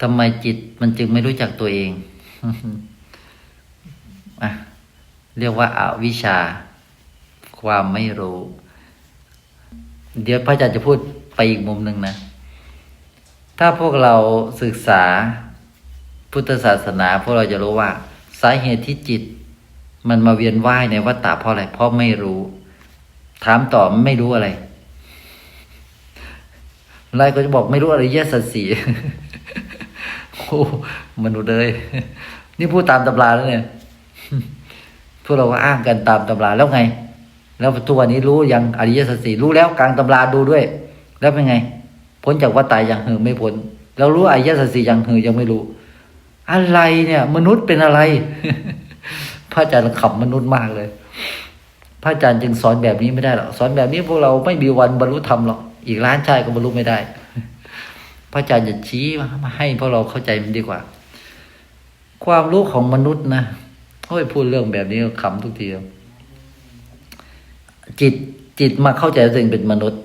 ทำไมจิตมันจึงไม่รู้จักตัวเองอะเรียกว่าอาวิชชา ความไม่รู้ เดี๋ยวพระอาจารย์จะพูดไปอีกมุมหนึ่งนะ ถ้าพวกเราศึกษาพุทธศาสนา พวกเราจะรู้ว่า สาเหตุที่จิต มันมาเวียนว่ายในวัฏฏะเพราะอะไร เพราะไม่รู้ ถามต่อไม่รู้อะไรอะไรก็จะบอกไม่รู้อะไรแยสัตสี โอ้มนุษย์เลยนี่พูดตามตำราแล้วเนี่ยพวกเราก็อ้างกันตามตำราแล้วไง แล้วทุกวันนี้รู้ยังอริยสัจสี่รู้แล้วกลางตำราดูด้วย แล้วเป็นไง พ้นจากวัฏฏะยังหือไม่พ้นเรารู้อริยสัจสี่ยังหือยังไม่รู้ อะไรเนี่ย มนุษย์เป็นอะไร พระอาจารย์ขับมนุษย์มากเลย พระอาจารย์จึงสอนแบบนี้ไม่ได้หรอกสอนแบบนี้พวกเราไม่มีวันบรรลุธรรมหรอกอีกล้านชาติก็บรรลุไม่ได้ พระอาจารย์จะชี้มาให้พวกเราเข้าใจมันดีกว่า ความรู้ของมนุษย์นะโอ้ยพูดเรื่องแบบนี้ขำทุกทีจิตจิตมาเข้าใจตัวเองเป็นมนุษย์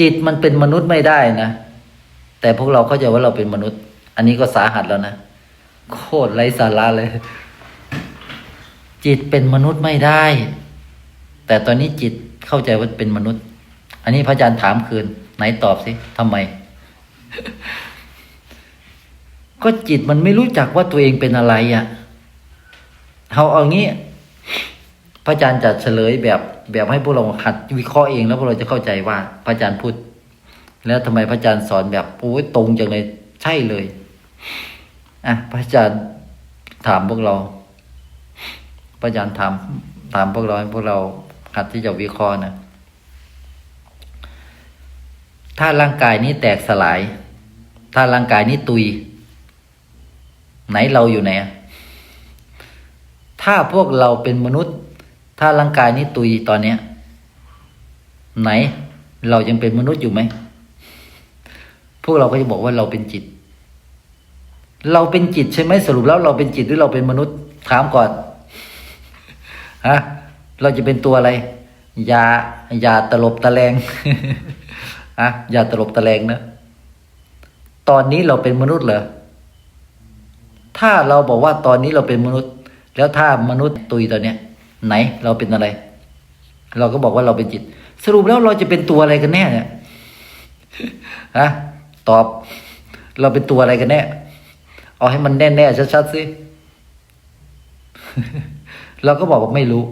จิตมันเป็นมนุษย์ไม่ได้นะแต่พวกเราเข้าใจว่าเราเป็นมนุษย์ อันนี้ก็สาหัสแล้วนะโคตรไร้สาระเลย จิตเป็นมนุษย์ไม่ได้ แต่ตอนนี้จิตเข้าใจว่าเป็นมนุษย์ อันนี้พระอาจารย์ถามคืน ไหนตอบสิทำไม ก็จิตมันไม่รู้จักว่าตัวเองเป็นอะไรอะ่ะเอาเอางี้ พระอาจารย์จะเฉลยแบบแบบให้พวกเราหัดวิเคราะห์เองแล้วพวกเราจะเข้าใจว่า พระอาจารย์พูด แล้วทำไมพระอาจารย์สอนแบบโอ้ยตรงจังเลยใช่เลยอะพระอาจารย์ถามพวกเรา พระอาจารย์ถามถามพวกเราให้พวกเราหัดที่จะวิเคราะห์นะ ถ้าร่างกายนี้แตกสลาย ถ้าร่างกายนี้ตุย ไหนเราอยู่ไหน ถ้าพวกเราเป็นมนุษย์ ถ้าร่างกายนี้ตุยตอนเนี้ย ไหน เรายังเป็นมนุษย์อยู่ไหม พวกเราก็จะบอกว่าเราเป็นจิต เราเป็นจิตใช่ไหมสรุปแล้วเราเป็นจิตหรือเราเป็นมนุษย์ ถามก่อน ฮะ เราจะเป็นตัวอะไร ยา ยาตลบตะแลง อะอย่าตลบตะแลงนะ ตอนนี้เราเป็นมนุษย์เหรอ ถ้าเราบอกว่าตอนนี้เราเป็นมนุษย์ แล้วถ้ามนุษย์ตุยตอนเนี้ย ไหนเราเป็นอะไร เราก็บอกว่าเราเป็นจิต สรุปแล้วเราจะเป็นตัวอะไรกันแน่เนี่ยฮะตอบ เราเป็นตัวอะไรกันแน่ เอาให้มันแน่ๆชัดๆสิเราก็บอกว่าไม่รู้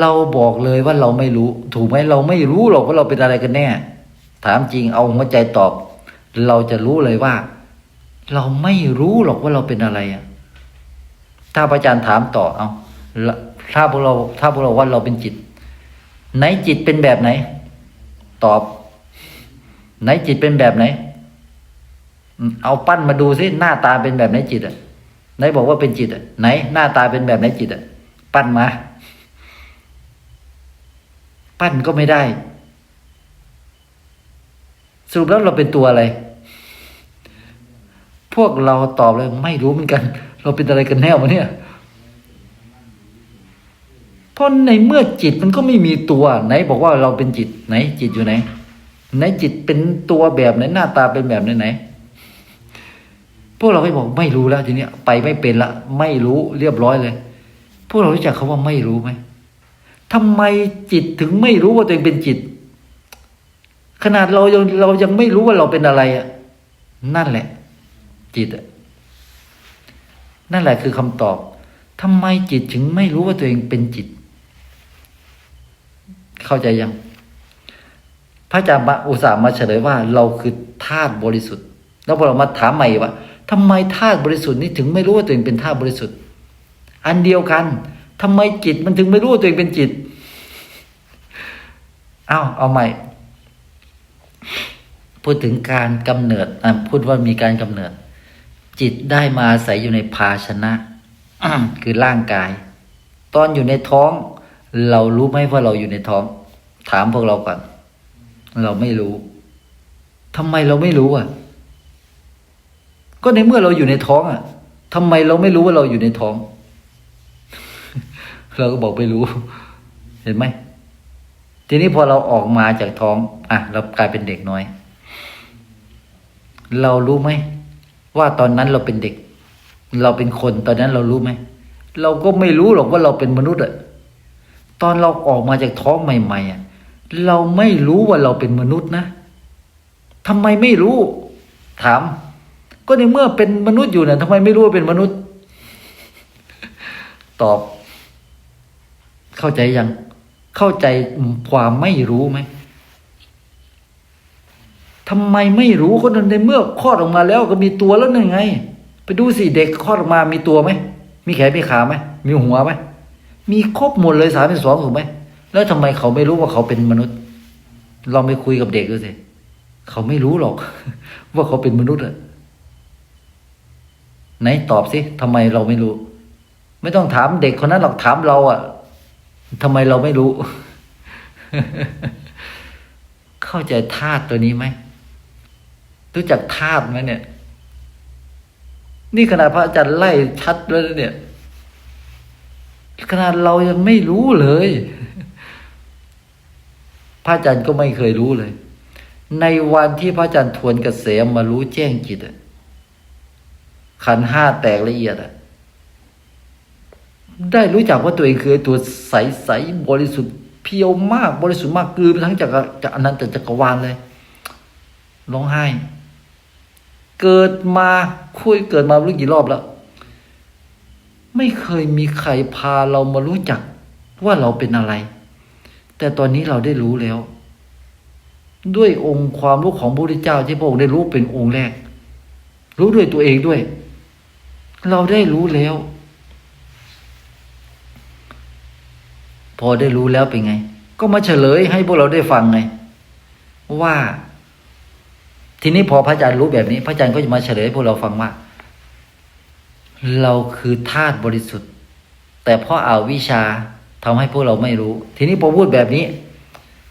เราบอกเลยว่าเราไม่รู้ ถูกไหมเราไม่รู้หรอกว่าเราเป็นอะไรกันแน่ ถามจริงเอาหัวใจตอบ เราจะรู้เลยว่า เราไม่รู้หรอกว่าเราเป็นอะไรอะถ้าพระอาจารย์ถามต่อเอาถ้าพวกเรา ถ้าพวกเราว่าเราเป็นจิต ไหนจิตเป็นแบบไหน ตอบ ไหนจิตเป็นแบบไหน เอาปั้นมาดูสิหน้าตาเป็นแบบไหนจิตอะไหนบอกว่าเป็นจิตอะไหน หน้าตาเป็นแบบไหนจิตอะ ปั้นมา ปั้นก็ไม่ได้ สรุปแล้วเราเป็นตัวอะไร พวกเราตอบเลยไม่รู้เหมือนกัน เราเป็นอะไรกันแน่วะเนี่ยเพราะในเมื่อจิตมันก็ไม่มีตัว ไหน บอกว่าเราเป็นจิตไหน จิตอยู่ไหน ไหนจิตเป็นตัวแบบไหนหน้าตาเป็นแบบไหนไหนพวกเราก็บอกไม่รู้แล้วทีเนี้ยไปไม่เป็นละ ไม่รู้เรียบร้อยเลย พวกเรารู้จักคาว่าไม่รู้ไหม ทำไมจิตถึงไม่รู้ว่าตัวเองเป็นจิต ขนาดเรายังเรายังไม่รู้ว่าเราเป็นอะไรอะ นั่นแหละ จิตอะนั่นแหละคือคำตอบทำไมจิตถึงไม่รู้ว่าตัวเองเป็นจิต เข้าใจยัง พระอาจารย์อุตส่าห์มาเฉลยว่า เราคือธาตุบริสุทธิ์ แล้วพอเรามาถามใหม่ว่าทำไมธาตุบริสุทธิ์นี้ถึงไม่รู้ว่าตัวเองเป็นธาตุบริสุทธิ์ อันเดียวกัน ทำไมจิตมันถึงไม่รู้ว่าตัวเองเป็นจิต เอาเอาใหม่ พูดถึงการกำเนิดอะพูดว่ามีการกำเนิด จิตได้มาอาศัยอยู่ในภาชนะคือร่างกาย ตอนอยู่ในท้อง เรารู้ไหมว่าเราอยู่ในท้อง ถามพวกเราก่อน เราไม่รู้ทำไมเราไม่รู้อะ ก็ในเมื่อเราอยู่ในท้องอะทำไมเราไม่รู้ว่าเราอยู่ในท้อง เราก็บอกไม่รู้ เห็นไหมทีนี้พอเราออกมาจากท้องอะเรากลายเป็นเด็กน้อย เรารู้ไหมว่าตอนนั้นเราเป็นเด็ก เราเป็นคนตอนนั้นเรารู้ไหมเราก็ไม่รู้หรอกว่าเราเป็นมนุษย์อะตอนเราออกมาจากท้องใหม่ๆอะเราไม่รู้ว่าเราเป็นมนุษย์นะทำไมไม่รู้ ถาม ก็ในเมื่อเป็นมนุษย์อยู่เนี่ยทำไมไม่รู้ว่าเป็นมนุษย์ ตอบ เข้าใจยัง เข้าใจความไม่รู้ไหมทำไมไม่รู้คนในเมื่อคลอดออกมาแล้วก็มีตัวแล้วนั่นไง ไปดูสิเด็กคลอดออกมามีตัวไหมมีแขนมีขาไหมมีหัวไหมมีครบหมดเลยสามเป็นสองถูกไหมแล้วทำไมเขาไม่รู้ว่าเขาเป็นมนุษย์ลองไปคุยกับเด็กดูสิเขาไม่รู้หรอก ว่าเขาเป็นมนุษย์อะไหนตอบสิทำไมเราไม่รู้ ไม่ต้องถามเด็กคนนั้นหรอกถามเราอะ ทำไมเราไม่รู้ เข้าใจธาตุตัวนี้ไหมรู้จักธาตุไหมเนี่ย นี่ขนาดพระอาจารย์ไล่ชัดแล้วนะเนี่ย ขนาดเรายังไม่รู้เลย พระอาจารย์ก็ไม่เคยรู้เลย ในวันที่พระอาจารย์ทวนกเกษมมารู้แจ้งจิตอะขันห้าแตกละเอียดอะ ได้รู้จักว่าตัวเองคือตัวใสๆบริสุทธิ์เพียวมากบริสุทธิ์มากกลืนไปทั้งจากจากอนันตจักรวาลเลยร้องไห้ เกิดมาคุยเกิดมารู้กี่รอบแล้ว ไม่เคยมีใครพาเรามารู้จักว่าเราเป็นอะไร แต่ตอนนี้เราได้รู้แล้ว ด้วยองค์ความรู้ของพระพุทธเจ้าที่พระองค์ได้รู้เป็นองค์แรก รู้ด้วยตัวเองด้วย เราได้รู้แล้ว พอได้รู้แล้วเป็นไง ก็มาเฉลยให้พวกเราได้ฟังไง ว่า ทีนี้พอพระอาจารย์รู้แบบนี้ พระอาจารย์ก็จะมาเฉลยให้พวกเราฟังว่า เราคือธาตุบริสุทธิ์ แต่พราะอาวิชาทำให้พวกเราไม่รู้ ทีนี้พอพูดแบบนี้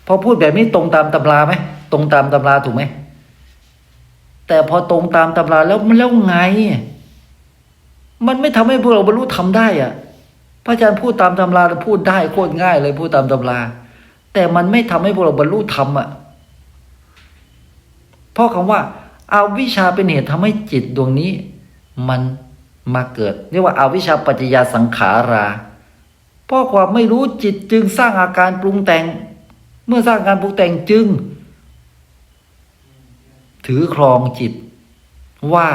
พอพูดแบบนี้ตรงตามตำราไหมตรงตามตำราถูกไหมแต่พอตรงตามตำราแล้วมันแล้วไง มันไม่ทำให้พวกเราบรรลุทำได้อะ พระอาจารย์พูดตามตำราพูดได้โคตรง่ายเลยพูดตามตำรา แต่มันไม่ทำให้พวกเราบรรลุธรรมอะเพราะคำว่าอาวิชาเป็นเหตุทำให้จิตดวงนี้ มันมาเกิดเรียกว่าอาวิชชาปัจจยาสังขาราเพราะความไม่รู้จิตจึงสร้างอาการปรุงแต่ง เมื่อสร้างการปรุงแต่งจึง ถือครองจิต ว่า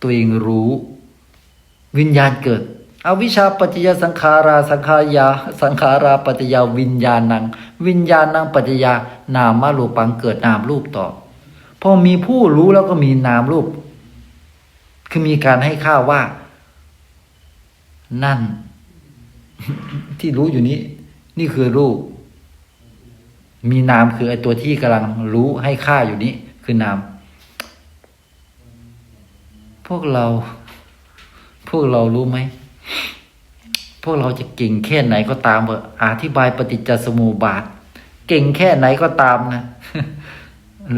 ตัวเองรู้ วิญญาณเกิด อวิชาปัจจยสังขาราสังขารยาสังขาราปัจจยาวิญญาณัง วิญญาณังปัจจยานามารูปังเกิดนามรูปต่อพอมีผู้รู้แล้วก็มีนามรูป คือมีการให้ค่าว่า นั่น ที่รู้อยู่นี้ นี่คือรูป มีนามคือไอตัวที่กำลังรู้ให้ค่าอยู่นี้ คือนาม พวกเรา พวกเรารู้ไหม พวกเราจะเก่งแค่ไหนก็ตามเถออธิบายปฏิจจสมุปบาท เก่งแค่ไหนก็ตามนะ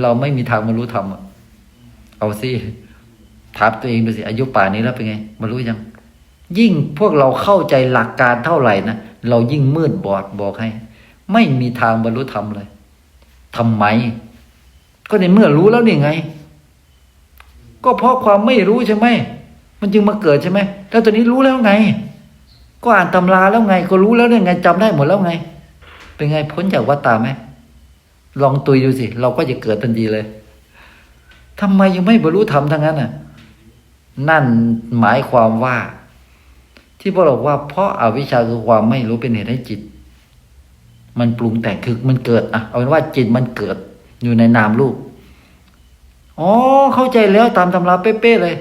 เราไม่มีทางบรรลุธรรมเอาสิถามตัวเองดูสิอายุป่านนี้แล้วเป็นไงบรรลุยัง ยิ่งพวกเราเข้าใจหลักการเท่าไหร่นะเรายิ่งมืดบอดบอกให้ ไม่มีทางบรรลุธรรมเลยทำไม ก็ในเมื่อรู้แล้วนี่ไง ก็เพราะความไม่รู้ใช่ไหมมันจึงมาเกิดใช่ไหมแล้วตอนนี้รู้แล้วไง ก็อ่านตำราแล้วไง ก็รู้แล้วเนี่ยไงจำได้หมดแล้วไง เป็นไงพ้นจากวัฏฏะไหมลองตุยดูสิ เราก็จะเกิดทันทีเลยทำไมยังไม่บรรลุธรรมทั้งนั้นน่ะ นั่นหมายความว่า ที่พวกเราว่าเพราะอาวิชชาคือความไม่รู้เป็นเหตุให้จิต มันปรุงแต่งคือมันเกิดอะเอาเป็นว่าจิตมันเกิดอยู่ในนามรูปอ๋อเข้าใจแล้วตามตำราเป๊ะๆเลย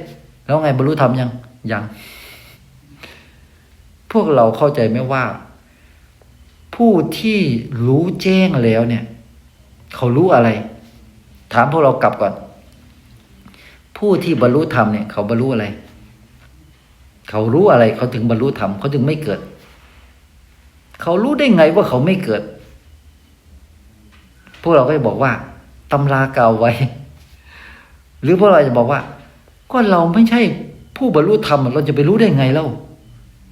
แล้วไงบรรลุธรรมยังยัง พวกเราเข้าใจไหมว่า ผู้ที่รู้แจ้งแล้วเนี่ย เขารู้อะไร ถามพวกเรากลับก่อน ผู้ที่บรรลุธรรมเนี่ย เขาบรรลุอะไร เขารู้อะไร เขาถึงบรรลุธรรมเขาถึงไม่เกิด เขารู้ได้ไงว่าเขาไม่เกิด พวกเราก็จะบอกว่าตำราเก่าไว้ หรือพวกเราจะบอกว่า ก็เราไม่ใช่ผู้บรรลุธรรมเราจะไปรู้ได้ไงเล่า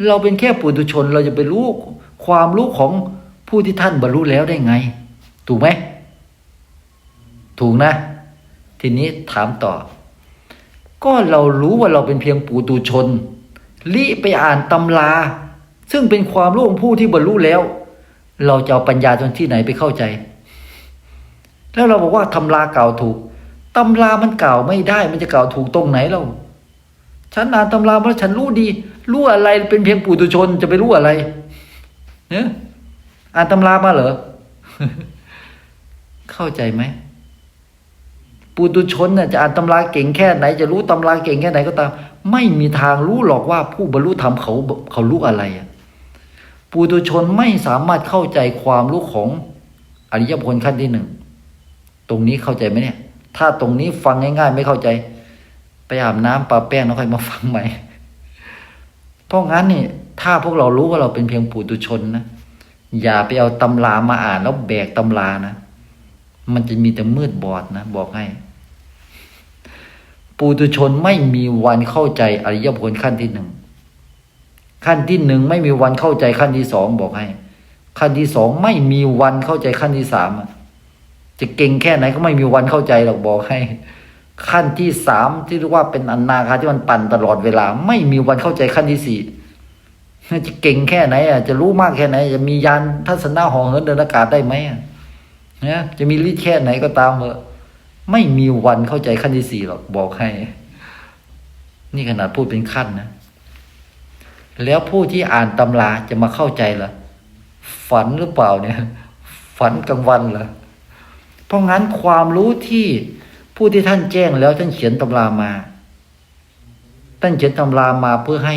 เราเป็นแค่ปุถุชนเราจะไปรู้ความรู้ของผู้ที่ท่านบรรลุแล้วได้ไง ถูกไหม ถูกนะ ทีนี้ถามต่อ ก็เรารู้ว่าเราเป็นเพียงปูตุชนลิไปอ่านตำรา ซึ่งเป็นความรู้ของผู้ที่บรรลุแล้ว เราจะเอาปัญญาจนที่ไหนไปเข้าใจ แล้วเราบอกว่าตำราเก่าถูกตำรามันเก่าไม่ได้ มันจะเก่าถูกตรงไหนเรา ฉันอ่านตำรามาแล้วฉันรู้ดี รู้อะไรเป็นเพียงปุถุชนจะไปรู้อะไรเนี่ยอ่านตำรามาเหรอ เข้าใจไหมปุถุชนน่ะจะอ่านตำราเก่งแค่ไหน จะรู้ตำราเก่งแค่ไหนก็ตาม ไม่มีทางรู้หรอกว่าผู้บรรลุธรรมเขาเขารู้อะไรอะปุถุชนไม่สามารถเข้าใจความรู้ของอริยผลขั้นที่หนึ่ง ตรงนี้เข้าใจไหมเนี่ย ถ้าตรงนี้ฟังง่าย ๆ ไม่เข้าใจ ไปอาบน้ำปาแป้งแล้วค่อยมาฟังใหม่ เพราะงั้นนี่ถ้าพวกเรารู้ว่าเราเป็นเพียงปุถุชนนะอย่าไปเอาตำรามาอ่านแล้วแบกตำรานะ มันจะมีแต่มืดบอดนะ บอกให้ ปุถุชนไม่มีวันเข้าใจอริยผลขั้นที่หนึ่ง ขั้นที่หนึ่งไม่มีวันเข้าใจขั้นที่สองบอกให้ ขั้นที่สองไม่มีวันเข้าใจขั้นที่สามจะเก่งแค่ไหนก็ไม่มีวันเข้าใจหรอกบอกให้ ขั้นที่สามที่เรียกว่าเป็นอนาคาที่มันปั่นตลอดเวลา ไม่มีวันเข้าใจขั้นที่สี่จะเก่งแค่ไหนอะจะรู้มากแค่ไหน จะมียานทัศนะหอเหินเดินอากาศได้ไหมอะนะจะมีฤทธิ์แค่ไหนก็ตามเถอะไม่มีวันเข้าใจขั้นที่สี่หรอกบอกให้ นี่ขนาดพูดเป็นขั้นนะแล้วผู้ที่อ่านตำราจะมาเข้าใจเหรอฝันหรือเปล่าเนี่ย ฝันกลางวันเหรอเพราะงั้นความรู้ที่ ผู้ที่ท่านแจ้งแล้วท่านเขียนตำรามา ท่านเขียนตำรามาเพื่อให้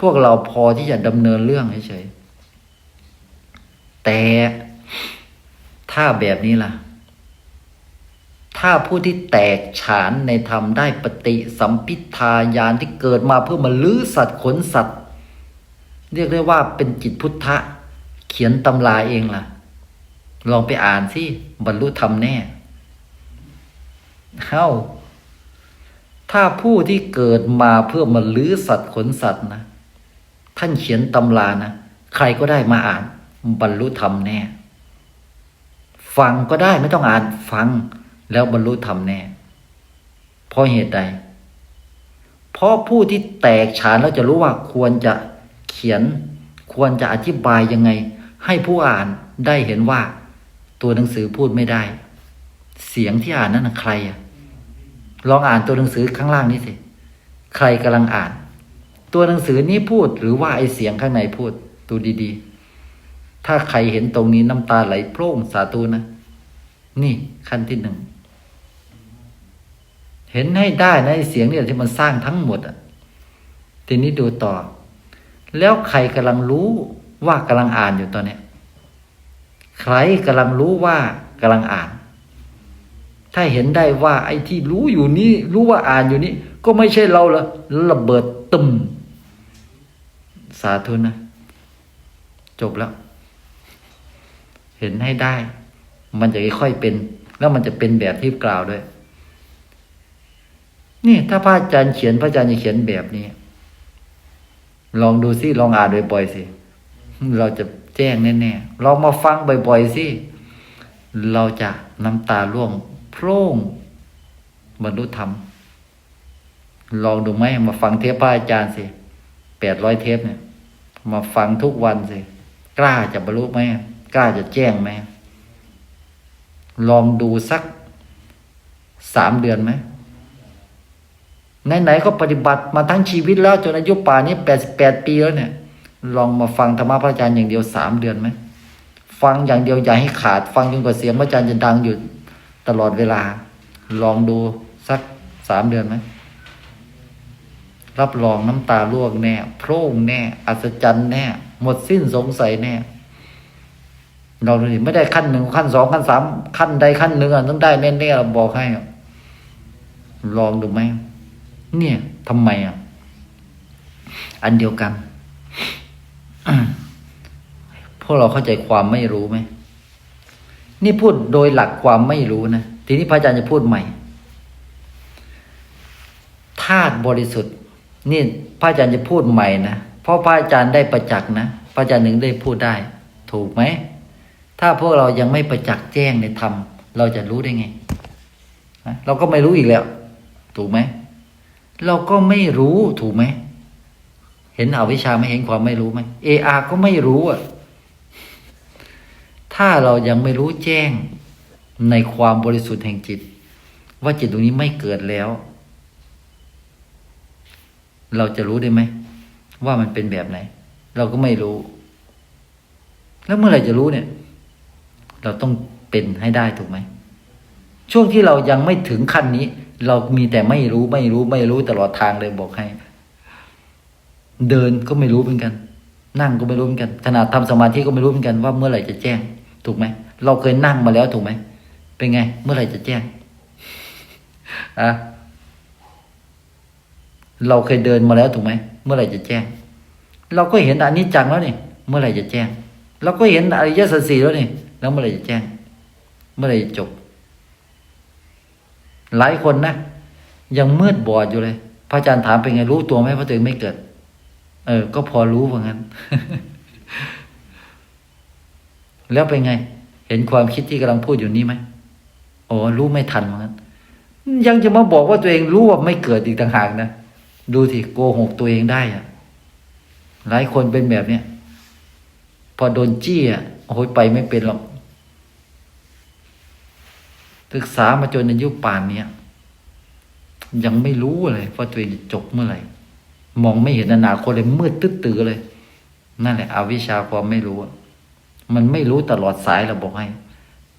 พวกเราพอที่จะดำเนินเรื่องเฉยๆแต่ถ้าแบบนี้ล่ะ ถ้าผู้ที่แตกฉานในธรรมได้ปฏิสัมพิทายานที่เกิดมาเพื่อมาลื้อสัตว์ขนสัตว์ เรียกได้ว่าเป็นจิตพุทธะ เขียนตำราเองล่ะ ลองไปอ่านสิบรรลุธรรมแน่ เฮ้า ถ้าผู้ที่เกิดมาเพื่อมาลื้อสัตว์ขนสัตว์นะท่านเขียนตำรานะใครก็ได้มาอ่าน บรรลุธรรมแน่ ฟังก็ได้ไม่ต้องอ่านฟัง แล้วบรรลุธรรมแน่ เพราะเหตุใด เพราะผู้ที่แตกฉานแล้วจะรู้ว่าควรจะเขียน ควรจะอธิบายยังไง ให้ผู้อ่านได้เห็นว่า ตัวหนังสือพูดไม่ได้ เสียงที่อ่านนั้นใครอะ ลองอ่านตัวหนังสือข้างล่างนี้สิ ใครกำลังอ่าน ตัวหนังสือนี้พูดหรือว่าไอเสียงข้างในพูดดูดีๆ ถ้าใครเห็นตรงนี้น้ำตาไหลโพร่งสาธุนะ นี่ขั้นที่หนึ่ง เห็นให้ได้นะไอเสียงเนี่ยที่มันสร้างทั้งหมดอะ ทีนี้ดูต่อ แล้วใครกำลังรู้ว่ากำลังอ่านอยู่ตอนเนี้ย ใครกำลังรู้ว่ากำลังอ่าน ถ้าเห็นได้ว่าไอ้ที่รู้อยู่นี้รู้ว่าอ่านอยู่นี้ ก็ไม่ใช่เราละระเบิดตึมสาธุนะ จบแล้ว เห็นให้ได้ มันจะค่อยเป็น แล้วมันจะเป็นแบบที่กล่าวด้วย นี่ถ้าพระอาจารย์เขียนพระอาจารย์จะเขียนแบบนี้ ลองดูสิลองอ่านบ่อยๆสิเราจะแจ้งแน่ๆลองมาฟังบ่อยๆสิเราจะน้ำตาร่วง พร่งบรรลุธรรม ลองดูไหมมาฟังเทปพระอาจารย์สิแปดร้อยเทปเนี่ย มาฟังทุกวันสิกล้าจะบรรลุไหมกล้าจะแจ้งไหมลองดูสักสามเดือนไหมไหนๆก็ปฏิบัติมาทั้งชีวิตแล้วจนอายุป่านนี้แปดสิบแปดปีแล้วเนี่ย ลองมาฟังธรรมะพระอาจารย์อย่างเดียวสามเดือนไหมฟังอย่างเดียวอย่าให้ขาด ฟังจนกว่าเสียงพระอาจารย์จะดังอยู่ ตลอดเวลา ลองดูสักสามเดือนไหมรับรองน้ำตาล่วงแน่โพร่งแน่ อัศจรรย์แน่ หมดสิ้นสงสัยแน่ เราดูดิไม่ได้ขั้นหนึ่งขั้นสองขั้นสามขั้นใดขั้นหนึ่งต้องได้แน่ๆเราบอกให้ลองดูไหมเนี่ยทำไมอะ อันเดียวกันพวกเราเข้าใจความไม่รู้ไหม นี่พูดโดยหลักความไม่รู้นะ ทีนี้พระอาจารย์จะพูดใหม่ธาตุบริสุทธิ์ นี่พระอาจารย์จะพูดใหม่นะ เพราะพระอาจารย์ได้ประจักษ์นะ พระอาจารย์หนึ่งได้พูดได้ ถูกไหม ถ้าพวกเรายังไม่ประจักษ์แจ้งในธรรมเราจะรู้ได้ไง เราก็ไม่รู้อีกแล้ว ถูกไหม เราก็ไม่รู้ถูกไหม เห็นอวิชชาไม่เห็นความไม่รู้ไหมเออาก็ไม่รู้อะ ถ้าเรายังไม่รู้แจ้งในความบริสุทธิ์แห่งจิต ว่าจิตตรงนี้ไม่เกิดแล้ว เราจะรู้ได้ไหม ว่ามันเป็นแบบไหน เราก็ไม่รู้ แล้วเมื่อไหร่จะรู้เนี่ย เราต้องเป็นให้ได้ถูกไหม ช่วงที่เรายังไม่ถึงขั้นนี้ เรามีแต่ไม่รู้ไม่รู้ไม่รู้ตลอดทางเลยบอกให้ เดินก็ไม่รู้เหมือนกัน นั่งก็ไม่รู้เหมือนกันขนาดทำสมาธิก็ไม่รู้เหมือนกันว่าเมื่อไหร่จะแจ้ง ถูกไหมเราเคยนั่งมาแล้วถูกไหมเป็นไง เมื่อไหร่จะแจ้งอะเราเคยเดินมาแล้วถูกไหมเมื่อไหร่จะแจ้ง เราก็เห็นอันนี้จังแล้วนี่เมื่อไหร่จะแจ้ง เราก็เห็นอริยสัจสี่แล้วนี่แล้วเมื่อไหร่จะแจ้ง เมื่อไหร่จะจบ หลายคนนะยังมืดบอดอยู่เลย พระอาจารย์ถามเป็นไงรู้ตัวไหมเพราะตัวเองไม่เกิด เออ ก็พอรู้ว่างั้น แล้วเป็นไง เห็นความคิดที่กำลังพูดอยู่นี้ไหมโอ้รู้ไม่ทันว่างั้นยังจะมาบอกว่าตัวเองรู้ว่าไม่เกิดอีกต่างหากนะดูสิโกหกตัวเองได้อะหลายคนเป็นแบบเนี้ยพอโดนจี้อะโอ้ยไปไม่เป็นหรอกศึกษามาจนอายุป่านเนี้ยยังไม่รู้เลยว่าตัวเองจะจบเมื่อไหร่มองไม่เห็นอนาคตเลยมืดตึ๊ดตือเลย นั่นแหละอวิชชาความไม่รู้อะ มันไม่รู้ตลอดสายเราบอกให้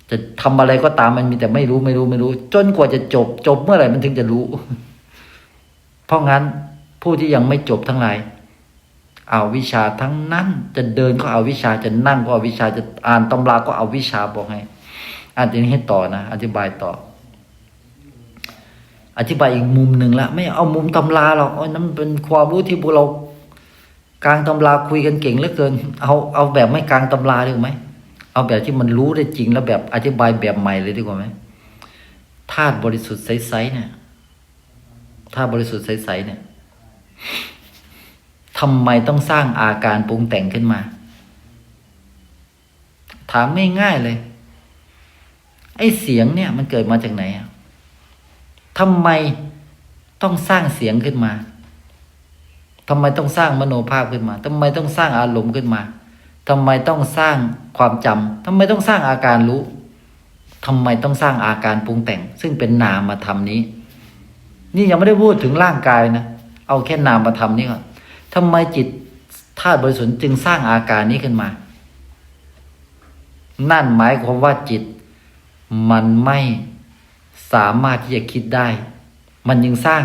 จะทำอะไรก็ตามมันมีแต่ไม่รู้ไม่รู้ไม่รู้ จนกว่าจะจบ จบเมื่อไหร่มันถึงจะรู้ เพราะงั้นผู้ที่ยังไม่จบทั้งหลายเอาวิชาทั้งนั้น จะเดินก็เอาวิชาจะนั่งก็เอาวิชาจะอ่านตำราก็เอาวิชาบอกให้อ่านทีนี้ให้ต่อนะอธิบายต่อ อธิบายอีกมุมหนึ่งละไม่เอามุมตำราหรอกโอ้นั่นมันเป็นความรู้ที่พวกเรา กลางตำราคุยกันเก่งเหลือเกิน เอาเอาแบบไม่กลางตำราดีกว่าไหมเอาแบบที่มันรู้ได้จริงแล้วแบบอธิบายแบบใหม่เลยดีกว่าไหมธาตุบริสุทธิ์ใสๆเนี่ยธาตุบริสุทธิ์ใสๆเนี่ยทำไมต้องสร้างอาการปรุงแต่งขึ้นมา ถามง่ายๆเลย ไอ้เสียงเนี่ย มันเกิดมาจากไหนอะทำไมต้องสร้างเสียงขึ้นมา ทำไมต้องสร้างมโนภาพขึ้นมาทำไมต้องสร้างอารมณ์ขึ้นมาทำไมต้องสร้างความจำทำไมต้องสร้างอาการรู้ทำไมต้องสร้างอาการปรุงแต่ง ซึ่งเป็นนามธรรมนี้ นี่ยังไม่ได้พูดถึงร่างกายนะ เอาแค่นามธรรมนี้ก่อนทำไมจิตธาตุบริสุทธิ์จึงสร้างอาการนี้ขึ้นมา นั่นหมายความว่าจิต มันไม่สามารถที่จะคิดได้ มันยังสร้าง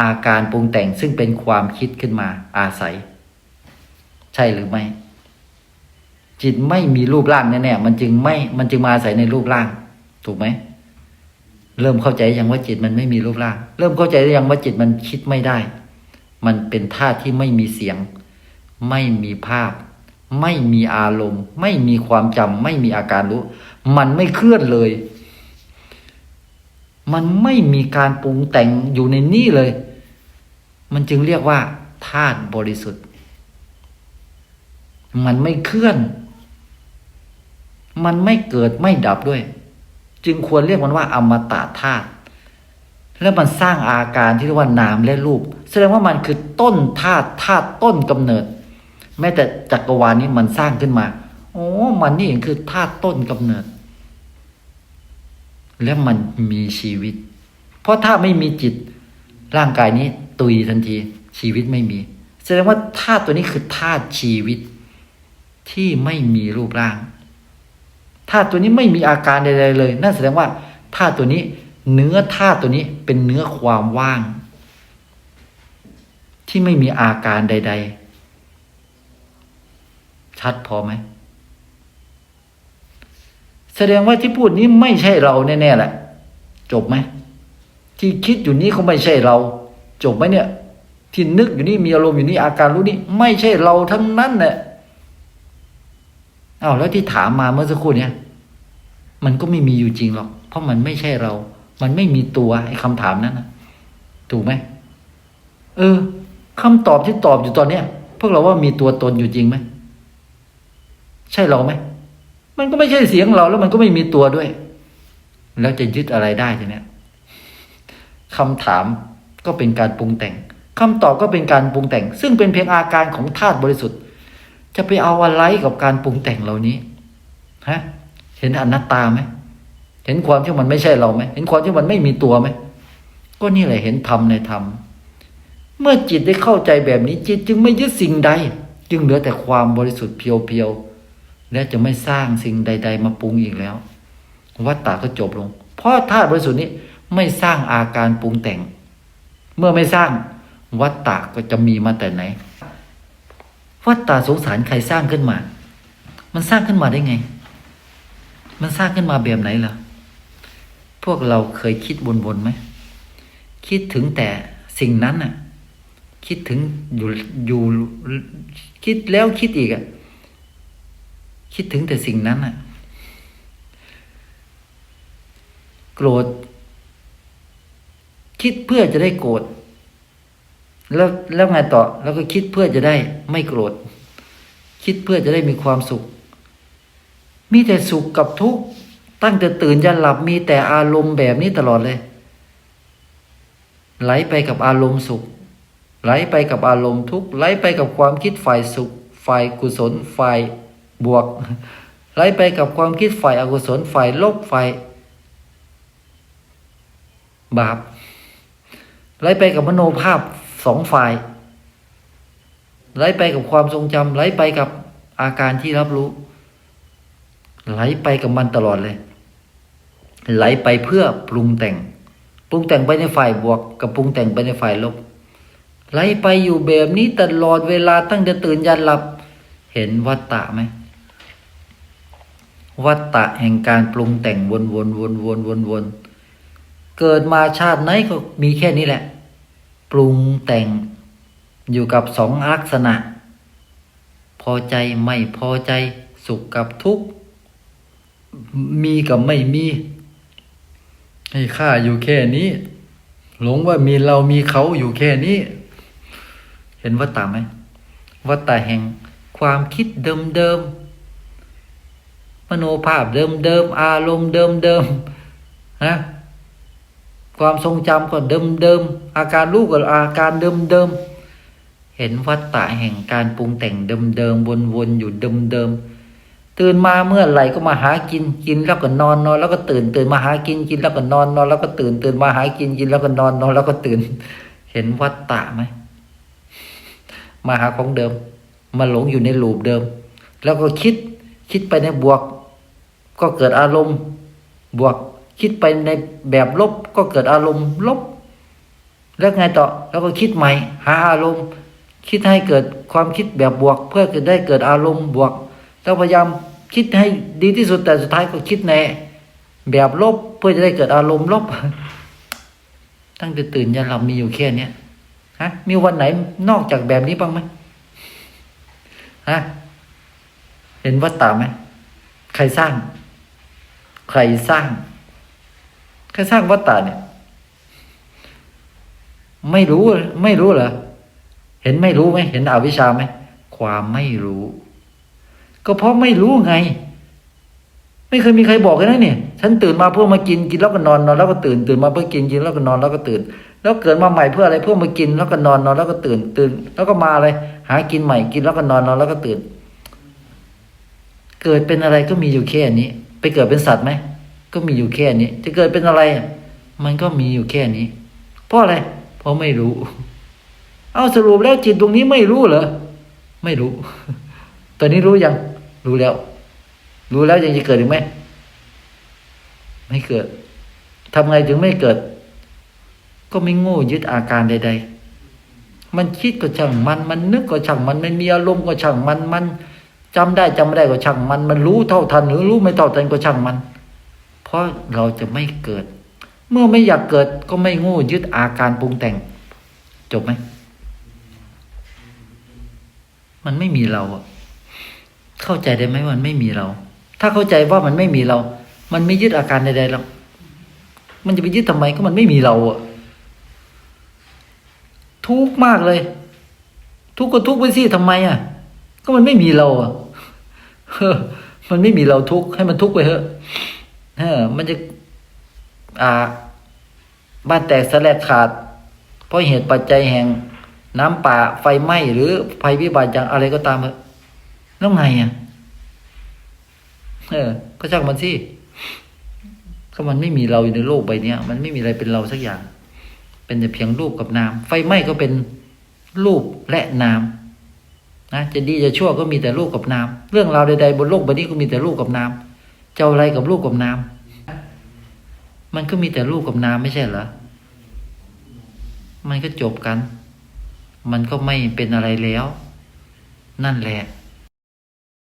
อาการปรุงแต่งซึ่งเป็นความคิดขึ้นมาอาศัย ใช่หรือไม่ จิตไม่มีรูปร่างแน่ๆมันจึงไม่มันจึงมาอาศัยในรูปร่าง ถูกไหมเริ่มเข้าใจยังว่าจิตมันไม่มีรูปร่าง เริ่มเข้าใจยังว่าจิตมันคิดไม่ได้ มันเป็นธาตุที่ไม่มีเสียง ไม่มีภาพ ไม่มีอารมณ์ ไม่มีความจำไม่มีอาการรู้ มันไม่เคลื่อนเลย มันไม่มีการปรุงแต่งอยู่ในนี่เลย มันจึงเรียกว่าธาตุบริสุทธิ์ มันไม่เคลื่อน มันไม่เกิดไม่ดับด้วย จึงควรเรียกมันว่า อมตะธาตุแล้วมันสร้างอาการที่เรียกว่านามและรูป แสดงว่ามันคือต้นธาตุธาตุต้นกำเนิด แม้แต่จักรวาลนี้มันสร้างขึ้นมา โอ้ มันนี่เองคือธาตุต้นกำเนิด และมันมีชีวิต เพราะถ้าไม่มีจิตร่างกายนี้ตุยทันที ชีวิตไม่มี แสดงว่าธาตุตัวนี้คือธาตุชีวิต ที่ไม่มีรูปร่างธาตุตัวนี้ไม่มีอาการใดๆเลย นั่นแสดงว่าธาตุตัวนี้ เนื้อธาตุตัวนี้เป็นเนื้อความว่าง ที่ไม่มีอาการใด ๆ ชัดพอไหม แสดงว่าที่พูดนี้ไม่ใช่เราแน่ๆแหละ จบไหมที่คิดอยู่นี้ก็ไม่ใช่เรา จบไหมเนี่ย ที่นึกอยู่นี่มีอารมณ์อยู่นี่อาการรู้นี่ไม่ใช่เราทั้งนั้นแหละเอาแล้วที่ถามมาเมื่อสักครู่เนี่ยมันก็ไม่มีอยู่จริงหรอก เพราะมันไม่ใช่เรา มันไม่มีตัวไอ้คำถามนั้นนะถูกไหมเออคำตอบที่ตอบอยู่ตอนเนี้ยพวกเราว่ามีตัวตนอยู่จริงไหม ใช่เราไหม มันก็ไม่ใช่เสียงเราแล้วมันก็ไม่มีตัวด้วย แล้วจะยึดอะไรได้ทีเนี้ยคำถามก็เป็นการปรุงแต่งคำตอบก็เป็นการปรุงแต่ง ซึ่งเป็นเพียงอาการของธาตุบริสุทธิ์ จะไปเอาอะไรกับการปรุงแต่งเหล่านี้ฮะเห็นอนัตตาไหมเห็นความที่มันไม่ใช่เราไหมเห็นความที่มันไม่มีตัวไหมก็นี่แหละเห็นธรรมในธรรมเมื่อจิตได้เข้าใจแบบนี้จิตจึงไม่ยึดสิ่งใด จึงเหลือแต่ความบริสุทธิ์เพียวๆ และจะไม่สร้างสิ่งใด ๆ มาปรุงอีกแล้ว วัฏฏะก็จบลง เพราะธาตุบริสุทธิ์นี้ไม่สร้างอาการปรุงแต่ง เมื่อไม่สร้างวัฏฏะก็จะมีมาแต่ไหน วัฏฏะสงสารใครสร้างขึ้นมา มันสร้างขึ้นมาได้ไง มันสร้างขึ้นมาแบบไหนล่ะ พวกเราเคยคิดวนๆไหม คิดถึงแต่สิ่งนั้นน่ะ คิดถึงอยู่อยู่คิดแล้วคิดอีกอะ คิดถึงแต่สิ่งนั้นน่ะโกรธ คิดเพื่อจะได้โกรธแล้วแล้วไงต่อ แล้วก็คิดเพื่อจะได้ไม่โกรธ คิดเพื่อจะได้มีความสุข มีแต่สุขกับทุกข์ ตั้งแต่ตื่นยันหลับมีแต่อารมณ์แบบนี้ตลอดเลย ไหลไปกับอารมณ์สุข ไหลไปกับอารมณ์ทุกข์ ไหลไปกับความคิดฝ่ายสุข ฝ่ายกุศล ฝ่าย บวกไหลไปกับความคิดฝ่ายอกุศลฝ่ายลบฝ่ายบาปไหลไปกับมโนภาพสองฝ่ายไหลไปกับความทรงจำไหลไปกับอาการที่รับรู้ ไหลไปกับมันตลอดเลย ไหลไปเพื่อปรุงแต่ง ปรุงแต่งไปในฝ่ายบวก กับปรุงแต่งไปในฝ่ายลบ ไหลไปอยู่แบบนี้ตลอดเวลาตั้งแต่ตื่นยันหลับ เห็นวัตตะไหม วัตตะแห่งการปรุงแต่งวนวนวนวนวนวนเกิดมาชาติไหนก็มีแค่นี้แหละ ปรุงแต่งอยู่กับสองลักษณะ พอใจไม่พอใจ สุขกับทุกข์ มีกับไม่มี ให้ค่าอยู่แค่นี้ หลงว่ามีเรามีเขาอยู่แค่นี้ เห็นวัตตาไหมวัตตาแห่งความคิดเดิมๆ มโนภาพเดิมๆอารมณ์เดิมๆนะความทรงจำก็เดิมๆอาการรู้ก็อาการเดิมๆเห็นวัตตะแห่งการปรุงแต่งเดิมๆวนๆอยู่เดิมๆตื่นมาเมื่อไหร่ก็มาหากินกินแล้วก็นอนนอนแล้วก็ตื่นตื่นมาหากินกินแล้วก็นอนนอนแล้วก็ตื่นตื่นมาหากินกินแล้วก็นอนนอนแล้วก็ตื่น เห็นวัตตะไหมมาหาของเดิม มาหลงอยู่ในลูปเดิม แล้วก็คิดคิดไปในบวก ก็เกิดอารมณ์บวกคิดไปในแบบลบก็เกิดอารมณ์ลบ แล้วไงต่อแล้วก็คิดใหม่ หาอารมณ์ คิดให้เกิดความคิดแบบบวก เพื่อจะได้เกิดอารมณ์บวกแล้วพยายามคิดให้ดีที่สุดแต่สุดท้ายก็คิดในแบบลบเพื่อจะได้เกิดอารมณ์ลบ ตั้งแต่ตื่นยันหลับมีอยู่แค่เนี้ยฮะ มีวันไหนนอกจากแบบนี้บ้างไหมฮะเห็นวัตตาไหมใครสร้าง ใครสร้าง ใครสร้างวัตตาเนี่ย ไม่รู้ ไม่รู้เหรอ เห็นไม่รู้ไหมเห็นอวิชชาไหม ความไม่รู้ ก็เพราะไม่รู้ไง ไม่เคยมีใครบอกกันนะเนี่ย ฉันตื่นมาเพื่อมากิน กินแล้วก็นอนนอนแล้วก็ตื่น ตื่นมาเพื่อกิน กินแล้วก็นอนแล้วก็ตื่น แล้วเกิดมาใหม่เพื่ออะไร เพื่อมากินแล้วก็นอนนอนแล้วก็ตื่น ตื่น แล้วก็มาอะไร หากินใหม่ กินแล้วก็นอนนอนแล้วก็ตื่น เกิดเป็นอะไรก็มีอยู่แค่นี้ เกิดเป็นสัตว์ไหมก็มีอยู่แค่นี้ จะเกิดเป็นอะไรอะมันก็มีอยู่แค่นี้ เพราะอะไร เพราะไม่รู้ เอาสรุปแล้วจิตตรงนี้ไม่รู้เหรอ ไม่รู้ ตอนนี้รู้ยัง รู้แล้ว รู้แล้วยังจะเกิดอีกไหมไม่เกิด ทำไงถึงไม่เกิด ก็ไม่โง่ยึดอาการใด ๆ มันคิดก็ช่างมัน มันนึกก็ช่างมัน มันมีอารมณ์ก็ช่างมัน มัน จำได้จำไม่ได้ก็ช่างมัน มันรู้เท่าทันหรือรู้ไม่เท่าทันก็ช่างมัน เพราะเราจะไม่เกิด เมื่อไม่อยากเกิดก็ไม่โง่ยึดอาการปรุงแต่ง จบไหม มันไม่มีเราอะเข้าใจได้ไหมว่ามันไม่มีเรา ถ้าเข้าใจว่ามันไม่มีเรา มันไม่ยึดอาการใดๆหรอกมันจะไปยึดทำไมก็มันไม่มีเราอะทุกข์มากเลย ทุกข์ก็ทุกข์ไปสิทำไมอะก็มันไม่มีเราอะ มันไม่มีเราทุกข์ให้มันทุกข์ไปเถอะเออ มันจะ อ่า บ้านแตกสลายขาด เพราะเหตุปัจจัยแห่ง น้ำป่าไฟไหม้หรือภัยพิบัติอย่างอะไรก็ตามเถอะแล้วไงอะเออ ก็ช่างมันสิก็มันไม่มีเราอยู่ในโลกใบนี้มันไม่มีอะไรเป็นเราสักอย่าง เป็นแต่เพียงรูปกับนาม ไฟไหม้ก็เป็นรูปและนาม นะจะดีจะชั่วก็มีแต่รูปกับนาม เรื่องราวใดๆบนโลกใบนี้ก็มีแต่รูปกับนามจะอาอะไรกับรูปกับนามมันก็มีแต่รูปกับนามไม่ใช่เหรอมันก็จบกัน มันก็ไม่เป็นอะไรแล้ว นั่นแหละ